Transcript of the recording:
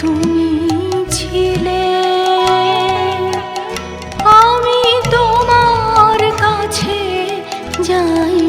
তুমি ছিলে। আমি তোমার কাছে যাই